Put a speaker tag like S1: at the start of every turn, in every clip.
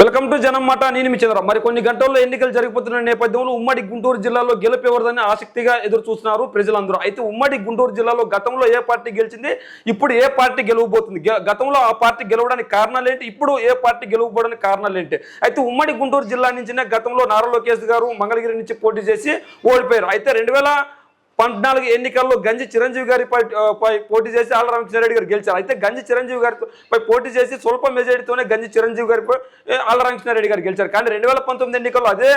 S1: Welcome to జనం మాట నేను మీ చంద్ర. మరి కొన్ని గంటల్లో ఎన్నికలు జరిగిపోతున్న నేపథ్యంలో ఉమ్మడి గుంటూరు జిల్లాలో గెలుపు ఆసక్తిగా ఎదురు చూస్తున్నారు ప్రజలందరూ. అయితే ఉమ్మడి గుంటూరు జిల్లాలో గతంలో ఏ పార్టీ గెలిచింది? ఇప్పుడు ఏ పార్టీ గెలవబోతుంది? గతంలో ఆ పార్టీ గెలవడానికి కారణాలు ఏంటి? ఇప్పుడు ఏ పార్టీ గెలవబోడానికి కారణాలు ఏంటి? అయితే ఉమ్మడి గుంటూరు జిల్లా నుంచినే గతంలో నారా లోకేష్ గారు మంగళగిరి నుంచి పోటీ చేసి ఓడిపోయారు. అయితే రెండు వేల పద్నాలుగు ఎన్నికల్లో గంజి చిరంజీవి గారి పై పోటీ చేసి ఆళ్ళ రామకృష్ణారెడ్డి గారు గెలిచారు. అయితే గంజి చిరంజీవి గారితో పై పోటీ చేసి స్వల్ప మెజారిటీతోనే గంజి చిరంజీవి గారి ఆళ్ళ రామకృష్ణారెడ్డి గారు గెలిచారు. కానీ రెండు వేల పంతొమ్మిది ఎన్నికల్లో అదే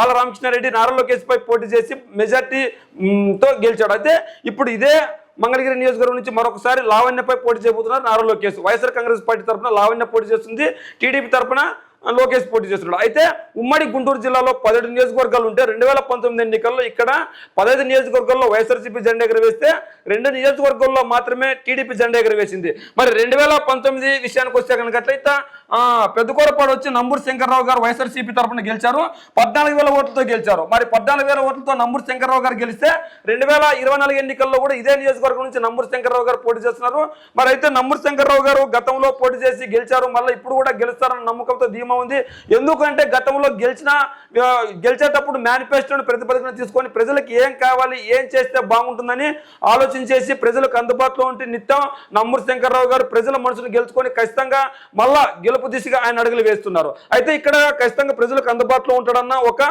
S1: ఆళ్ళ రామకృష్ణారెడ్డి నారా పోటీ చేసి మెజార్టీతో గెలిచాడు. అయితే ఇప్పుడు ఇదే మంగళగిరి నియోజకవర్గం నుంచి మరొకసారి లావణ్యపై పోటీ చేయబోతున్నారు Nara Lokesh. YSR Congress party తరఫున లావణ్య పోటీ చేస్తుంది. టీడీపీ తరఫున లోకేష్ పోటీ చేస్తున్నాడు. అయితే ఉమ్మడి గుంటూరు జిల్లాలో పదిహేడు నియోజకవర్గాలు ఉంటే రెండు వేల పంతొమ్మిది ఎన్నికల్లో ఇక్కడ పదహైదు నియోజకవర్గాల్లో వైఎస్ఆర్సీపీ జెండా ఎగరవేస్తే రెండు నియోజకవర్గాల్లో మాత్రమే టీడీపీ జెండా ఎగరవేసింది. మరి రెండు వేల పంతొమ్మిది విషయానికి వస్తే కనుకట్లయితే ఆ, పెద్దకూరపాడు వచ్చి నంబూరు శంకర్రావు గారు వైఎస్ఆర్సీపీ తరఫున గెలిచారు. పద్నాలుగు వేల ఓట్లతో గెలిచారు. మరి పద్నాలుగు వేల ఓట్లతో నంబూరు శంకర్రావు గారు గెలిస్తే రెండు వేల ఇరవై నాలుగు ఎన్నికల్లో కూడా ఇదే నియోజకవర్గం నుంచి నంబూరు శంకర్రావు గారు పోటీ చేస్తున్నారు. మరి అయితే నంబూరు శంకర్రావు గారు గతంలో పోటీ చేసి గెలిచారు. మళ్ళీ ఇప్పుడు కూడా గెలుస్తారన్న నమ్మకంతో ధీమా ఉంది. ఎందుకంటే గతంలో గెలిచిన గెలిచేటప్పుడు మేనిఫెస్టోను ప్రతిపాదన తీసుకొని ప్రజలకు ఏం కావాలి ఏం చేస్తే బాగుంటుందని ఆలోచించేసి ప్రజలకు అందుబాటులో ఉంటే నిత్యం నమ్మూరు శంకర్రావు గారు ప్రజల మనసును గెలుచుకొని ఖచ్చితంగా మళ్ళా గెలుపు దిశగా ఆయన అడుగులు వేస్తున్నారు. అయితే ఇక్కడ ఖచ్చితంగా ప్రజలకు అందుబాటులో ఉంటాడన్న ఒక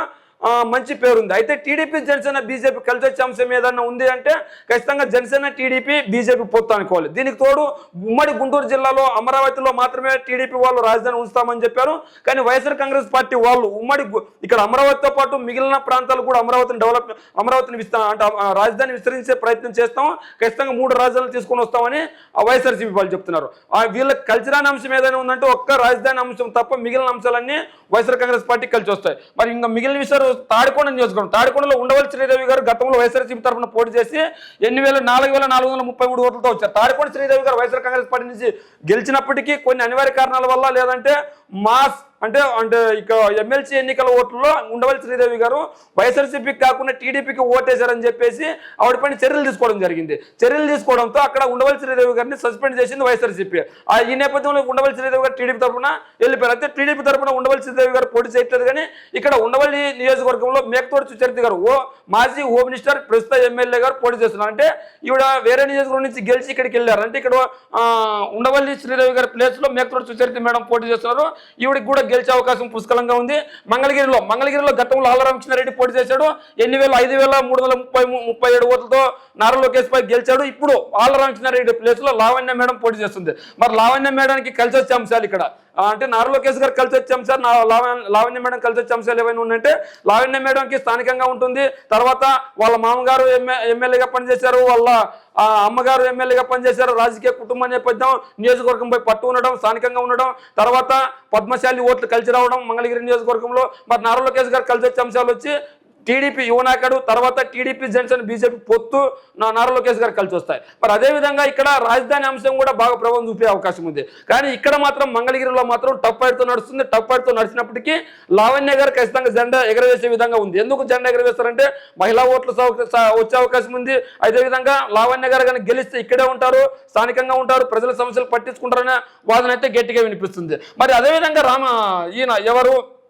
S1: మంచి పేరుంది. అయితే టీడీపీ జనసేన బీజేపీ కలిసి వచ్చే అంశం ఏదన్నా ఉంది అంటే ఖచ్చితంగా జనసేన టీడీపీ బీజేపీ పొత్తు అనుకోవాలి. దీనికి తోడు ఉమ్మడి గుంటూరు జిల్లాలో అమరావతిలో మాత్రమే టీడీపీ వాళ్ళు రాజధాని ఉంచుతామని చెప్పారు. కానీ వైఎస్ఆర్ కాంగ్రెస్ పార్టీ వాళ్ళు ఉమ్మడి ఇక్కడ అమరావతితో పాటు మిగిలిన ప్రాంతాలు కూడా అమరావతిని డెవలప్ అమరావతిని విస్తా అంటే రాజధాని విస్తరించే ప్రయత్నం చేస్తాం. ఖచ్చితంగా మూడు రాజధానులు తీసుకొని వస్తామని ఆ వైఎస్ఆర్సీపీ వాళ్ళు చెప్తున్నారు. ఆ వీళ్ళకి కలిసిరాని అంశం ఏదైనా ఉందంటే ఒక్క రాజధాని అంశం తప్ప మిగిలిన అంశాలన్నీ వైఎస్ఆర్ కాంగ్రెస్ పార్టీ కలిసి వస్తాయి. మరి ఇంకా మిగిలిన విషయాలు తాడికొండ నియోజకవర్గం. తాడికొండలో ఉండవల్ శ్రీదేవి గారు గతంలో వైఎస్ఆర్సీపీ తరఫున పోటీ చేసి ఎన్ని వేల నాలుగు వేల నాలుగు వందల ముప్పై మూడు ఓట్లతో వచ్చారు. తాడికొండ శ్రీదేవి గారు వైఎస్ఆర్ కాంగ్రెస్ పార్టీ నుంచి గెలిచినప్పటికీ కొన్ని అనివార్య కారణాల వల్ల లేదంటే మాస్ అంటే అంటే ఇక ఎమ్మెల్సీ ఎన్నికల ఓట్లలో ఉండవల్లి శ్రీదేవి గారు వైఎస్ఆర్సీపీకి కాకుండా టీడీపీకి ఓటేశారని చెప్పేసి ఆవిడపైన చర్యలు తీసుకోవడం జరిగింది. చర్యలు తీసుకోవడంతో అక్కడ ఉండవల్లి శ్రీదేవి గారిని సస్పెండ్ చేసింది వైఎస్ఆర్సీపీ. ఆ ఈ నేపథ్యంలో ఉండవల్లి శ్రీదేవి గారు టీడీపీ తరఫున వెళ్ళిపోయారు. అయితే టీడీపీ తరఫున ఉండవల్లి శ్రీదేవి గారు పోటీ చేయట్లేదు కానీ ఇక్కడ ఉండవల్లి నియోజకవర్గంలో మేకతోటి సుచరిత గారు ఓ మాజీ హోమ్ మినిస్టర్ ప్రస్తుత ఎమ్మెల్యే గారు పోటీ చేస్తున్నారు. అంటే ఈవిడ వేరే నియోజకవర్గం నుంచి గెలిచి ఇక్కడికి వెళ్ళారు. అంటే ఇక్కడ ఉండవల్లి శ్రీదేవి గారి ప్లేస్లో మేకతోటి సుచరిత మేడం పోటీ చేస్తున్నారు. ఈవిడికి కూడా గెలిచే అవకాశం పుష్కలంగా ఉంది. మంగళగిరిలో మంగళగిరిలో గతంలో ఆళ్ళరామకృష్ణారెడ్డి పోటీ చేశాడు. ఎన్ని వేల ఐదు వేల మూడు వందల ముప్పై ముప్పై ఏడు ఓట్లతో నారలోకేష్ పై గెలిచాడు. ఇప్పుడు ఆలరామకృష్ణారెడ్డి ప్లేస్లో లావణ్య మేడం పోటీ చేస్తుంది. మరి లావణ్య మేడానికి కలిసి వచ్చే అంశాలు ఇక్కడ. అంటే నారా లోకేష్ గారు కలిసి వచ్చే అంశాలు లావణ్య లావణ్య మేడం కలిసి వచ్చే అంశాలు ఏమైనా ఉన్నాయంటే లావణ్య మేడంకి స్థానికంగా ఉంటుంది. తర్వాత వాళ్ళ మామగారు ఎమ్మె ఎమ్మెల్యేగా పనిచేశారు. వాళ్ళ ఆ, అమ్మగారు ఎమ్మెల్యేగా పనిచేశారు. రాజకీయ కుటుంబ నేపథ్యం నియోజకవర్గంపై పట్టు ఉండడం స్థానికంగా ఉండడం తర్వాత పద్మశాలి ఓట్లు కలిసి రావడం మంగళగిరి నియోజకవర్గంలో మరి నారా లోకేష్ గారు కలిసి వచ్చే అంశాలు వచ్చి టీడీపీ యువనాయకుడు తర్వాత టీడీపీ జనసేన బీజేపీ పొత్తు నా నారా లోకేష్ గారు కలిసి వస్తాయి. మరి అదేవిధంగా ఇక్కడ రాజధాని అంశం కూడా బాగా ప్రభావం చూపే అవకాశం ఉంది. కానీ ఇక్కడ మాత్రం మంగళగిరిలో మాత్రం టప్ ఫైట్తో నడుస్తుంది. టప్ ఫైట్తో నడిచినప్పటికీ లావణ్య గారు ఖచ్చితంగా జెండా ఎగరవేసే విధంగా ఉంది. ఎందుకు జెండా ఎగరవేస్తారంటే మహిళా ఓట్లు స- వచ్చే అవకాశం ఉంది. అదేవిధంగా లావణ్య గారు కానీ గెలిస్తే ఇక్కడే ఉంటారు స్థానికంగా ఉంటారు ప్రజల సమస్యలు పట్టించుకుంటారనే వాదన అయితే గట్టిగా వినిపిస్తుంది. మరి అదేవిధంగా రామ ఈయన ఎవరు?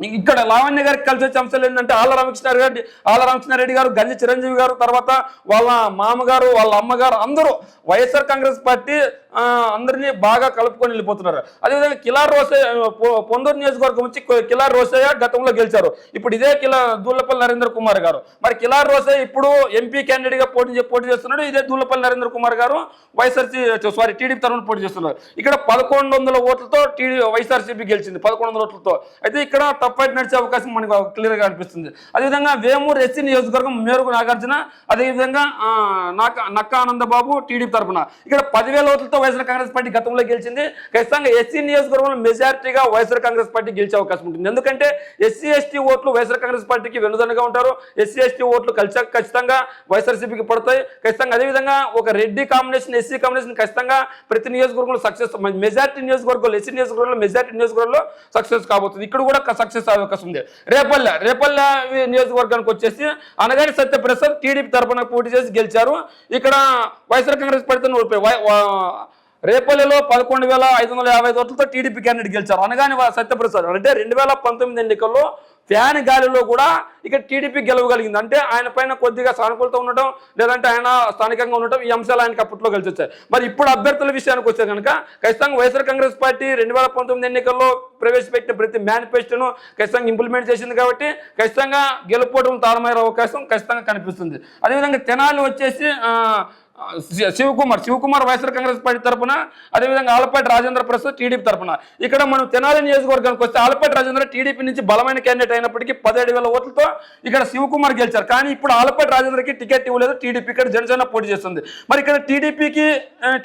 S1: ఇక్కడ లావణ్య గారికి కలిసి వచ్చే అంశాలు ఏంటంటే ఆళ్ళ రామకృష్ణారెడ్డి గారి ఆళ్ళ రామకృష్ణారెడ్డి గారు గంజి చిరంజీవి గారు తర్వాత వాళ్ళ మామగారు వాళ్ళ అమ్మగారు అందరూ వైఎస్ఆర్ కాంగ్రెస్ పార్టీ అందరినీ బాగా కలుపుకొని వెళ్ళిపోతున్నారు. అదేవిధంగా కిలార్ రోసయ్య పొ- పొందూరు నియోజకవర్గం నుంచి కొ- కిలార్ రోసయ్య గతంలో గెలిచారు. ఇప్పుడు ఇదే కిలా దూళ్ళపల్లి నరేంద్ర కుమార్ గారు. మరి కిలార్ రోసయ్య ఇప్పుడు ఎంపీ క్యాండిడేట్గా పోటీ పోటీ చేస్తున్నాడు. ఇదే దూళ్ళపల్లి నరేంద్ర కుమార్ గారు వైఎస్ఆర్సీ సారీ టీడీపీ తరఫున పోటీ చేస్తున్నారు. ఇక్కడ పదకొండు వందల ఓట్లతో టీడీ వైఎస్ఆర్సీపీ గెలిచింది. పదకొండు వందల ఓట్లతో. అయితే ఇక్కడ టఫ్ నడిచే అవకాశం మనకు క్లియర్గా అనిపిస్తుంది. అదేవిధంగా వేమూరు ఎస్సీ నియోజకవర్గం మేరకు నాగార్జున అదేవిధంగా నక్క నక్క ఆనందబాబు టీడీపీ తరఫున. ఇక్కడ పదివేల ఓట్లతో వైఎస్ఆర్ కాంగ్రెస్ పార్టీ గతంలో గెలిచింది. ఖచ్చితంగా ఎస్సీ నియోజకవర్గంలో మెజారిటీగా వైఎస్ఆర్ కాంగ్రెస్ పార్టీ గెలిచే అవకాశం ఉంటుంది. ఎందుకంటే ఎస్సీ ఎస్టీ ఓట్లు వైఎస్ఆర్ కాంగ్రెస్ పార్టీకి వెనుదనగా ఉంటారు. ఎస్సీ ఎస్టీ ఓట్లు కలిసి ఖచ్చితంగా వైఎస్ఆర్సీపీకి పడతాయి. ఖచ్చితంగా అదేవిధంగా ఒక రెడ్డి కాంబినేషన్ ఎస్సీ కాంబినేషన్ ఖచ్చితంగా ప్రతి నియోజకవర్గంలో సక్సెస్ మెజారిటీ నియోజకవర్గంలో ఎస్సీ నియోజకవర్గంలో మెజారిటీ నియోజకవర్గంలో సక్సెస్ కాబోతుంది. ఇక్కడ కూడా సక్సెస్ అవకాశం ఉంది. రేపల్లె రేపల్లె నియోజకవర్గానికి వచ్చేసి అనగాని సత్యప్రసాద్ టీడీపీ తరఫున పోటీ చేసి గెలిచారు. ఇక్కడ వైఎస్ఆర్ కాంగ్రెస్ పార్టీతో ఓడిపోయి రేపల్లిలో పదకొండు వేల ఐదు వందల యాభై ఓట్లతో టీడీపీ క్యాండిడేట్ గెలిచారు. అనగానే సత్యప్రసాద్ అంటే రెండు వేల పంతొమ్మిది ఎన్నికల్లో ఫ్యాన్ గాలిలో కూడా ఇక టీడీపీ గెలవగలిగింది. అంటే ఆయన పైన కొద్దిగా సానుకూలత ఉండటం లేదంటే ఆయన స్థానికంగా ఉండటం ఈ అంశాలు ఆయనకి అప్పట్లో కలిసి వచ్చాయి. మరి ఇప్పుడు అభ్యర్థుల విషయానికి వస్తే కనుక ఖచ్చితంగా వైఎస్ఆర్ కాంగ్రెస్ పార్టీ రెండు వేల పంతొమ్మిది ఎన్నికల్లో ప్రవేశపెట్టిన ప్రతి మేనిఫెస్టోను ఖచ్చితంగా ఇంప్లిమెంట్ చేసింది కాబట్టి ఖచ్చితంగా గెలుపోవడం తారమయ్యే అవకాశం ఖచ్చితంగా కనిపిస్తుంది. అదేవిధంగా తెనాలి వచ్చేసి Sivakumar Sivakumar YSR Congress party తరపున అదేవిధంగా ఆలపాటి రాజేంద్ర ప్రసాద్ టీడీపీ తరపున. ఇక్కడ మనం తెనాలి నియోజకవర్గానికి వస్తే ఆలపాటి రాజేంద్ర టీడీపీ నుంచి బలమైన క్యాండిడేట్ అయినప్పటికీ పదిహేడు వేల ఓట్లతో ఇక్కడ శివకుమార్ గెలిచారు. కానీ ఇప్పుడు ఆలపాటి రాజేంద్రకి టికెట్ ఇవ్వలేదు. టీడీపీ ఇక్కడ జనసేన పోటీ చేస్తుంది. మరి ఇక్కడ టీడీపీకి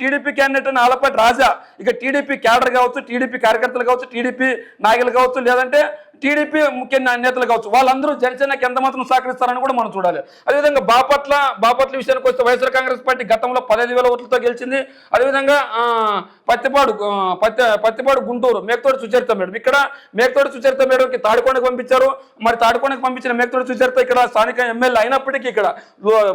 S1: టీడీపీ క్యాండిడేట్ అని ఆలపాటి రాజా ఇక టీడీపీ క్యాడర్ కావచ్చు టీడీపీ కార్యకర్తలు కావచ్చు టీడీపీ నాయకులు కావచ్చు లేదంటే టీడీపీ ముఖ్య నేతలు కావచ్చు వాళ్ళందరూ జనసేనకి ఎంత మాత్రం సహకరిస్తారని కూడా మనం చూడాలి. అదేవిధంగా బాపట్ల బాపట్ల విషయానికి వస్తే వైఎస్ఆర్ కాంగ్రెస్ పార్టీ గతంలో పదహైదు వేల ఓట్లతో గెలిచింది. అదేవిధంగా పత్తిపాడు పత్తి పత్తిపాడు గుంటూరు మేకతోటి సుచరిత మేడం. ఇక్కడ మేకతోటి సుచరిత మేడంకి తాడికొండకు పంపించారు. మరి తాడికొండకు పంపించిన మేకతోటి సుచరిత ఇక్కడ స్థానిక ఎమ్మెల్యే అయినప్పటికీ ఇక్కడ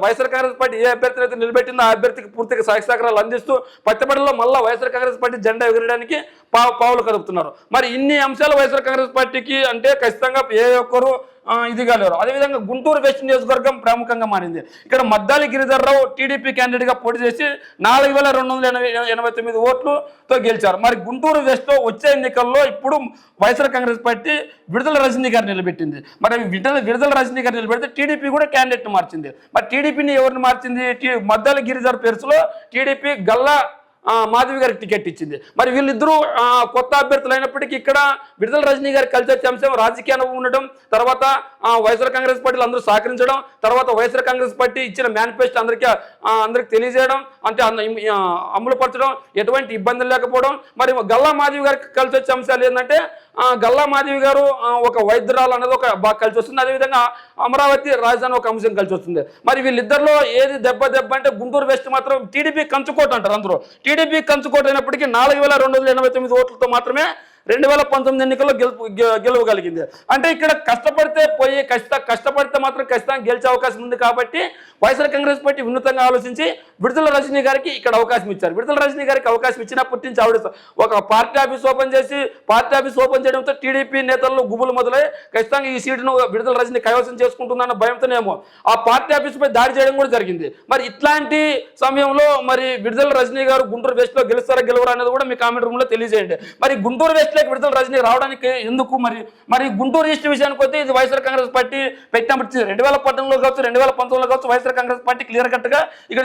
S1: వైఎస్ఆర్ కాంగ్రెస్ పార్టీ ఏ అభ్యర్థిని అయితే నిలబెట్టిందో ఆ అభ్యర్థికి పూర్తిగా సహాయ సహకారాలు అందిస్తూ పత్తిపాడులో మళ్ళీ వైఎస్ఆర్ కాంగ్రెస్ పార్టీ జెండా ఎగరడానికి పావులు కదుపుతున్నారు. మరి ఇన్ని అంశాలు వైఎస్ఆర్ కాంగ్రెస్ పార్టీకి అంటే ఖచ్చితంగా ఏ ఒక్కరు ఇదిగా లేరు అదేవిధంగా గుంటూరు వెస్ట్ నియోజకవర్గం ప్రముఖంగా మారింది. ఇక్కడ మద్దాలి గిరిధర్రావు టీడీపీ క్యాండిడేట్గా పోటీ చేసి నాలుగు వేల రెండు వందల ఎనభై ఎనభై తొమ్మిది ఓట్లతో గెలిచారు. మరి గుంటూరు వెస్ట్లో వచ్చే ఎన్నికల్లో ఇప్పుడు వైఎస్ఆర్ కాంగ్రెస్ పార్టీ విడుదల రజనీ గారు నిలబెట్టింది. మరి విడుదల విడుదల రజనీ గారు నిలబెడితే టీడీపీ కూడా క్యాండిడేట్ మార్చింది. మరి టీడీపీని ఎవరిని మార్చింది? టీ- మద్దాలి గిరిధర్ పేరుసులో టీడీపీ గల్లా మాధవి గారికి టికెట్ ఇచ్చింది. మరి వీళ్ళిద్దరూ కొత్త అభ్యర్థులు అయినప్పటికీ ఇక్కడ విడుదల రజనీ గారి కల్చర్ అంశం రాజకీయ అనుభవం ఉండడం తర్వాత వైఎస్ఆర్ కాంగ్రెస్ పార్టీలు అందరూ సహకరించడం తర్వాత వైఎస్ఆర్ కాంగ్రెస్ పార్టీ ఇచ్చిన మేనిఫెస్టో అందరికీ అందరికి తెలియజేయడం అంటే అమలుపరచడం ఎటువంటి ఇబ్బందులు లేకపోవడం మరి గల్లా మాధవి గారికి కలిసి వచ్చే అంశాలు ఏంటంటే గల్లా మాధవి గారు ఒక వైద్యురాలు అనేది ఒక బాగా కలిసి వస్తుంది. అదేవిధంగా అమరావతి రాజధాని ఒక అంశం కలిసి వస్తుంది. మరి వీళ్ళిద్దరిలో ఏది దెబ్బ దెబ్బ అంటే గుంటూరు వెస్ట్ మాత్రం టీడీపీ కంచుకోట అంటారు అందరూ. టీడీపీ కంచుకోటైనప్పటికీ నాలుగు వేల రెండు వందల ఎనభై తొమ్మిది ఓట్లతో మాత్రమే రెండు వేల పంతొమ్మిది ఎన్నికల్లో గెలుపు గెలవగలిగింది. అంటే ఇక్కడ కష్టపడితే పోయి కష్ట కష్టపడితే మాత్రం ఖచ్చితంగా గెలిచే అవకాశం ఉంది కాబట్టి వైఎస్ఆర్ కాంగ్రెస్ పార్టీ వినూతంగా ఆలోచించి విడుదల రజనీ గారికి ఇక్కడ అవకాశం ఇచ్చారు. విడుదల రజనీ గారికి అవకాశం ఇచ్చినప్పటి నుంచి ఆవిడ ఒక పార్టీ ఆఫీస్ ఓపెన్ చేసి పార్టీ ఆఫీస్ ఓపెన్ చేయడంతో టీడీపీ నేతల్లో గుబులు మొదలై ఖచ్చితంగా ఈ సీటును విడుదల రజనీ కైవసం చేసుకుంటుందన్న భయంతోనేమో ఆ పార్టీ ఆఫీస్ పై దాడి చేయడం కూడా జరిగింది. మరి ఇట్లాంటి సమయంలో మరి విడుదల రజనీ గారు గుంటూరు వెస్ట్లో గెలుస్తారా గెలవరా అనేది కూడా మీ కామెంట్ రూమ్లో తెలియజేయండి. మరి గుంటూరు వెస్ట్ లోకి విడుదల రజనీ రావడానికి ఎందుకు మరి మరి గుంటూరు ఈస్ట్ విషయానికి వస్తే ఇది వైఎస్ఆర్ కాంగ్రెస్ పార్టీ పెట్టినప్పుడు రెండు వేల పద్దెనిమిదిలో కావచ్చు రెండు వేల పంతొమ్మిదిలో కావచ్చు వైఎస్ఆర్ కాంగ్రెస్ పార్టీ క్లియర్ కట్గా ఇక్కడ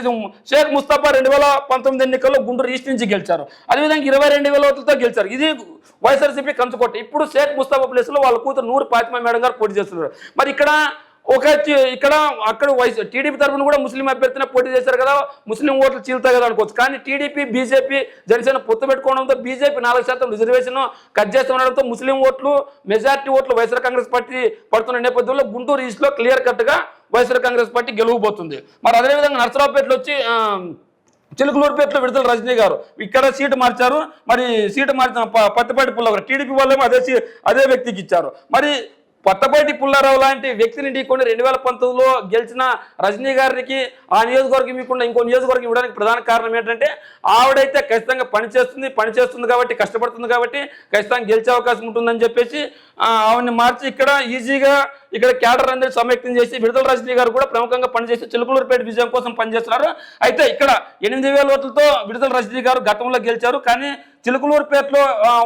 S1: షేక్ ముస్తాఫా రెండు వేల పంతొమ్మిది ఎన్నికల్లో గుంటూరు ఈస్ట్ నుంచి గెలిచారు. అదేవిధంగా ఇరవై రెండు వేల ఓట్లతో గెలిచారు. ఇది వైఎస్ఆర్సీపీ కంచుకోట. ఇప్పుడు షేక్ ముస్తాఫా ప్లేస్లో వాళ్ళ కూతురు నూరు పాతిమ మేడం గారు పోటీ చేస్తున్నారు. మరి ఇక్కడ ఒక చి- ఇక్కడ అక్కడ వైఎస్ టీడీపీ తరఫున కూడా ముస్లిం అభ్యర్థిని పోటీ చేశారు కదా ముస్లిం ఓట్లు చీలుతాయి కదా అనుకోవచ్చు. కానీ టీడీపీ బీజేపీ జనసేన పొత్తు పెట్టుకోవడంతో బీజేపీ నాలుగు శాతం రిజర్వేషన్ కట్ చేస్తూ ఉండడంతో ముస్లిం ఓట్లు మెజార్టీ ఓట్లు వైఎస్ఆర్ కాంగ్రెస్ పార్టీ పడుతున్న నేపథ్యంలో గుంటూరు ఈస్ట్లో క్లియర్ కట్గా వైఎస్ఆర్ కాంగ్రెస్ పార్టీ గెలువబోతుంది మరి అదేవిధంగా నర్సరావుపేటలో వచ్చి చిలుకలూరుపేటలో విడుదల రజనీ గారు. ఇక్కడ సీటు మార్చారు. మరి సీటు మార్చిన ప- పత్తిపాటి పుల్లగారు టీడీపీ వాళ్ళేమో అదే సీ- అదే వ్యక్తికి ఇచ్చారు. మరి కొత్తపేటి పుల్లారావు లాంటి వ్యక్తిని ఢీకొని రెండు వేల పంతొమ్మిదిలో గెలిచిన రజనీ గారికి ఆ నియోజకవర్గం ఇవ్వకుండా ఇంకో నియోజకవర్గం ఇవ్వడానికి ప్రధాన కారణం ఏంటంటే ఆవిడైతే ఖచ్చితంగా పనిచేస్తుంది పనిచేస్తుంది కాబట్టి కష్టపడుతుంది కాబట్టి ఖచ్చితంగా గెలిచే అవకాశం ఉంటుందని చెప్పేసి ఆవిడని మార్చి ఇక్కడ ఈజీగా ఇక్కడ క్యాడర్ అందరి సమైక్యం చేసి విడుదల రజనీ గారు కూడా ప్రముఖంగా పనిచేసి చిలుకలూరుపేట విజయం కోసం పనిచేస్తున్నారు. అయితే ఇక్కడ ఎనిమిది వేల ఓట్లతో విడుదల రజనీ గారు గతంలో గెలిచారు. కానీ చిలుకలూరుపేటలో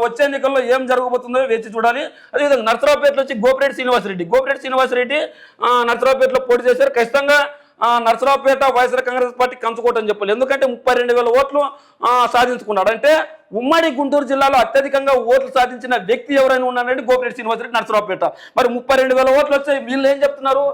S1: వచ్చే ఎన్నికల్లో ఏం జరగబోతుందో వేచి చూడాలి. అదేవిధంగా నర్సరావుపేటలో వచ్చి గోపిరెడ్డి శ్రీనివాసరెడ్డి. గోపిరెడ్డి శ్రీనివాసరెడ్డి నర్సరావుపేటలో పోటీ చేశారు. ఖచ్చితంగా నర్సరావుపేట వైఎస్ఆర్ కాంగ్రెస్ పార్టీ కంచుకోవటం చెప్పాలి. ఎందుకంటే ముప్పై రెండు వేల ఓట్లు సాధించుకున్నాడు. అంటే ఉమ్మడి గుంటూరు జిల్లాలో అత్యధికంగా ఓట్లు సాధించిన వ్యక్తి ఎవరైనా ఉన్నారంటే గోపిరెడ్డి శ్రీనివాసరెడ్డి నర్సరావుపేట. మరి ముప్పై రెండు వేల ఓట్లు వచ్చాయి. వీళ్ళు ఏం చెప్తున్నారు?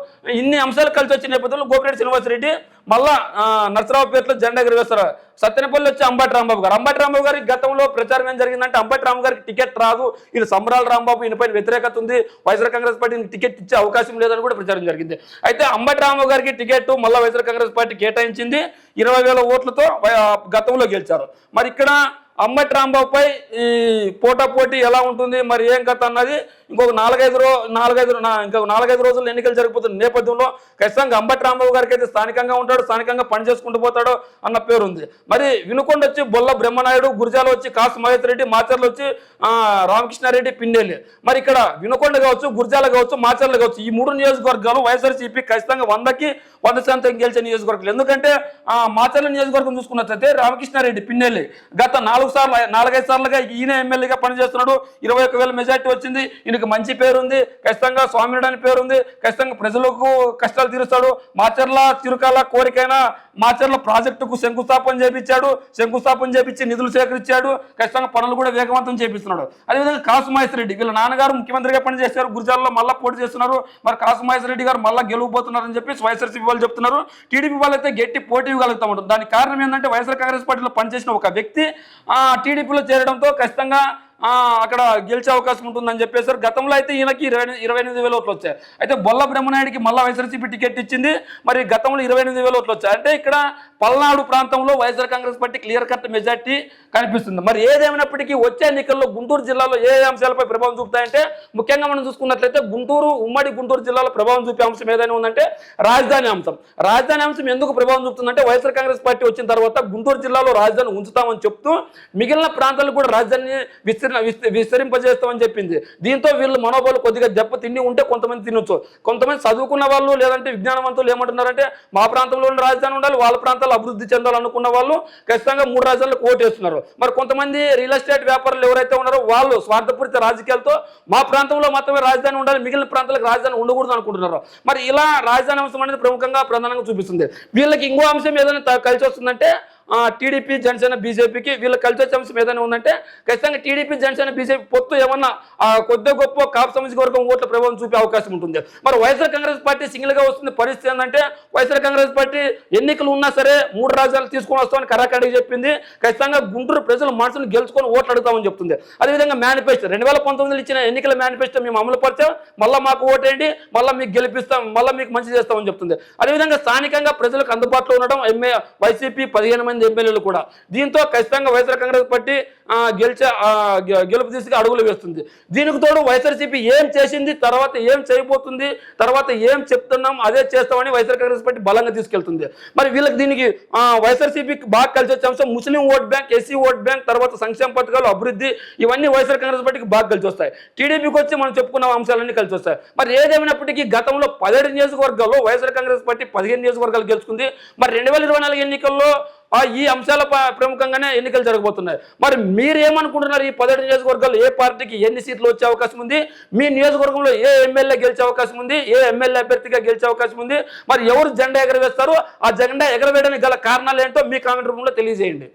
S1: ఇన్ని అంశాలు కలిసి వచ్చిన నేపథ్యంలో గోపిరెడ్డి శ్రీనివాసరెడ్డి మళ్ళా ఆ, నర్సరావుపేటలో జెండా ఎగరవేస్తారు. సత్యనపల్లి వచ్చి అంబటి రాంబాబు గారు. అంబటి రాంబాబు గారికి గతంలో ప్రచారం ఏం జరిగిందంటే అంబటి రాంబాబు గారికి టికెట్ రాదు. ఇది సంబరాల రాంబాబు ఈయనపైన వ్యతిరేకత ఉంది. వైఎస్ఆర్ కాంగ్రెస్ పార్టీకి టికెట్ ఇచ్చే అవకాశం లేదని కూడా ప్రచారం జరిగింది. అయితే అంబటి రాంబాబు గారికి టికెట్ మళ్ళీ వైఎస్ఆర్ కాంగ్రెస్ పార్టీ కేటాయించింది. ఇరవై వేల ఓట్లతో గతంలో గెలిచారు. మరి ఇక్కడ అంబటి రాంబాబుపై ఈ పోటా పోటీ ఎలా ఉంటుంది మరి ఏం కథ అన్నది ఇంకొక నాలుగైదు రో నాలుగైదు ఇంకొక నాలుగైదు రోజులు ఎన్నికలు జరిగిపోతున్న నేపథ్యంలో ఖచ్చితంగా అంబటి రాంబాబు గారికి అయితే స్థానికంగా ఉంటాడు స్థానికంగా పని చేసుకుంటూ పోతాడు అన్న పేరు ఉంది మరి వినుకొండ వచ్చి బొల్ల బ్రహ్మనాయుడు గురిజాల వచ్చి కాసు మహేష్ రెడ్డి మాచర్లు వచ్చి ఆ, రామకృష్ణారెడ్డి పిండేలి. మరి ఇక్కడ వినుకొండ కావచ్చు గురిజాల కావచ్చు మాచర్లు కావచ్చు ఈ మూడు నియోజకవర్గాలు వైఎస్ఆర్సీపీ ఖచ్చితంగా వందకి వంద శాతం గెలిచే నియోజకవర్గాలు. ఎందుకంటే ఆ మాచర్ల నియోజకవర్గం చూసుకున్నట్లయితే రామకృష్ణారెడ్డి పిన్నెల్లి గత నాలుగు సార్లు నాలుగైదు సార్లుగా ఈయన ఎమ్మెల్యేగా పనిచేస్తున్నాడు. ఇరవై ఒక్క వేల మెజార్టీ వచ్చింది. ఈయనకు మంచి పేరు ఉంది ఖచ్చితంగా స్వామినాయుడు అని పేరు ఉంది ఖచ్చితంగా ప్రజలకు కష్టాలు తీరుస్తాడు. మాచర్ల చిరుకాల కోరికైనా మాచర్ల ప్రాజెక్టుకు శంకుస్థాపన చేపించాడు. శంకుస్థాపన చేపించి నిధులు సేకరించాడు. ఖచ్చితంగా పనులు కూడా వేగవంతం చేపిస్తున్నాడు. అదేవిధంగా కాసు మహేశ్వర రెడ్డి వీళ్ళ నాన్నగారు ముఖ్యమంత్రిగా పనిచేశారు. గురిజాల్లో మళ్ళా పోటీ చేస్తున్నారు. మరి కాసు మహేశ్వర రెడ్డి గారు మళ్ళా గెలువబోతున్నారని చెప్పి వైఎస్ఆర్సీపీ వాళ్ళు చెప్తున్నారు. టీడీపీ వాళ్ళైతే గట్టి పోటీ ఇవ్వగలుగుతా ఉంటారు. దానికి కారణం ఏంటంటే వైఎస్ఆర్ కాంగ్రెస్ పార్టీలో పనిచేసిన ఒక వ్యక్తి ఆ టీడీపీలో చేరడంతో ఖచ్చితంగా అక్కడ గెలిచే అవకాశం ఉంటుందని చెప్పేసారు గతంలో అయితే ఈయనకి ఇరవై ఇరవై ఎనిమిది వేల ఓట్లు వచ్చాయి. అయితే బొల్ల బ్రహ్మనాయుడికి మళ్ళా వైఎస్ఆర్సీపీ టికెట్ ఇచ్చింది. మరి గతంలో ఇరవై ఎనిమిది వేల ఓట్లు వచ్చాయి. అంటే ఇక్కడ పల్నాడు ప్రాంతంలో YSR Congress party clear cut majority కనిపిస్తుంది. మరి ఏదేమైనప్పటికీ వచ్చే ఎన్నికల్లో గుంటూరు జిల్లాలో ఏ అంశాలపై ప్రభావం చూపుతాయంటే ముఖ్యంగా మనం చూసుకున్నట్లయితే గుంటూరు ఉమ్మడి గుంటూరు జిల్లాలో ప్రభావం చూపే అంశం ఏదైనా ఉందంటే రాజధాని అంశం. రాజధాని అంశం ఎందుకు ప్రభావం చూపుతుందంటే వైఎస్ఆర్ కాంగ్రెస్ పార్టీ వచ్చిన తర్వాత గుంటూరు జిల్లాలో రాజధాని ఉంచుతామని చెప్తూ మిగిలిన ప్రాంతాలకు కూడా రాజధానిని విస్తరణ విస్తరింపజేస్తామని చెప్పింది. దీంతో వీళ్ళు మనోబలు కొద్దిగా దెబ్బ తిండి ఉంటే కొంతమంది తినొచ్చు. కొంతమంది చదువుకున్న వాళ్ళు లేదంటే విజ్ఞానవంతులు ఏమంటున్నారంటే మా ప్రాంతంలో ఉన్న రాజధాని ఉండాలి వాళ్ళ ప్రాంతాలు అభివృద్ధి చెందాలనుకున్న వాళ్ళు ఖచ్చితంగా మూడు రాజధానులకు ఓటేస్తున్నారు. మరి కొంతమంది రియల్ ఎస్టేట్ వ్యాపారులు ఎవరైతే ఉన్నారో వాళ్ళు స్వార్థపూరిత రాజకీయాలతో మా ప్రాంతంలో మాత్రమే రాజధాని ఉండాలి మిగిలిన ప్రాంతాలకు రాజధాని ఉండకూడదు అనుకుంటున్నారు. మరి ఇలా రాజధాని అంశం అనేది ప్రముఖంగా ప్రధానంగా చూపిస్తుంది. వీళ్ళకి ఇంకో అంశం ఏదైనా కలిసి వస్తుందంటే టీడీపీ జనసేన బీజేపీకి వీళ్ళ కల్చర్ సమస్య ఏదైనా ఉందంటే ఖచ్చితంగా టీడీపీ జనసేన బీజేపీ పొత్తు ఏమన్నా కొద్ది గొప్ప కాపు సమితి వర్గం ఓట్ల ప్రభావం చూపే అవకాశం ఉంటుంది. మరి వైఎస్ఆర్ కాంగ్రెస్ పార్టీ సింగిల్గా వస్తుంది పరిస్థితి ఏంటంటే వైఎస్ఆర్ కాంగ్రెస్ పార్టీ ఎన్నికలు ఉన్నా సరే మూడు రాజ్యాలు తీసుకొని వస్తామని కరాఖండిగా చెప్పింది. ఖచ్చితంగా గుంటూరు ప్రజల మనసును గెలుచుకొని ఓట్లు అడుగుతామని చెప్తుంది. అదేవిధంగా మేనిఫెస్టో రెండు వేల పంతొమ్మిదిలో ఇచ్చిన ఎన్నికల మేనిఫెస్టో మేము అమలు పరిచాం మళ్ళీ మాకు ఓటేయండి మళ్ళీ మీకు గెలిపిస్తాం మళ్ళీ మీకు మంచి చేస్తామని చెప్తుంది. అదేవిధంగా స్థానికంగా ప్రజలకు అందుబాటులో ఉండడం ఎంఏ వైసీపీ పదిహేను మంది ఎమ్మెల్యేలు కూడా. దీంతో ఖచ్చితంగా వైఎస్ఆర్ కాంగ్రెస్ పార్టీ గెలిచే గెలుపు దిశగా అడుగులు వేస్తుంది. దీనికి తోడు వైఎస్ఆర్సీపీ ఏం చేసింది తర్వాత ఏం చేయబోతుంది తర్వాత ఏం చెప్తున్నాం అదే చేస్తామని వైఎస్ఆర్ కాంగ్రెస్ పార్టీ బలంగా తీసుకెళ్తుంది. మరి వీళ్ళకి దీనికి వైఎస్ఆర్సీపీకి బాగా కలిసి వచ్చే అంశం Muslim vote bank SC vote bank తర్వాత సంక్షేమ పథకాలు అభివృద్ధి ఇవన్నీ వైఎస్ఆర్ కాంగ్రెస్ పార్టీకి బాగా కలిసి వస్తాయి. టీడీపీకి వచ్చి మనం చెప్పుకున్న అంశాలన్నీ కలిసి వస్తాయి. మరి ఏదేమైనప్పటికీ గతంలో పదిహేడు నియోజకవర్గాల్లో వైఎస్ఆర్ కాంగ్రెస్ పార్టీ పదిహేను నియోజకవర్గాలు గెలుచుకుంది. మరి రెండు వేల ఇరవై నాలుగు ఎన్నికల్లో ఈ అంశాల ప- ప్రముఖంగానే ఎన్నికలు జరగబోతున్నాయి. మరి మీరు ఏమనుకుంటున్నారు ఈ పదిహేడు నియోజకవర్గాలు ఏ పార్టీకి ఎన్ని సీట్లు వచ్చే అవకాశం ఉంది? మీ నియోజకవర్గంలో ఏ ఎమ్మెల్యే గెలిచే అవకాశం ఉంది? ఏ ఎమ్మెల్యే అభ్యర్థిగా గెలిచే అవకాశం ఉంది? మరి ఎవరు జెండా ఎగరవేస్తారో? ఆ జెండా ఎగరవేయడానికి గల కారణాలు ఏంటో మీ కామెంట్ రూపంలో తెలియజేయండి.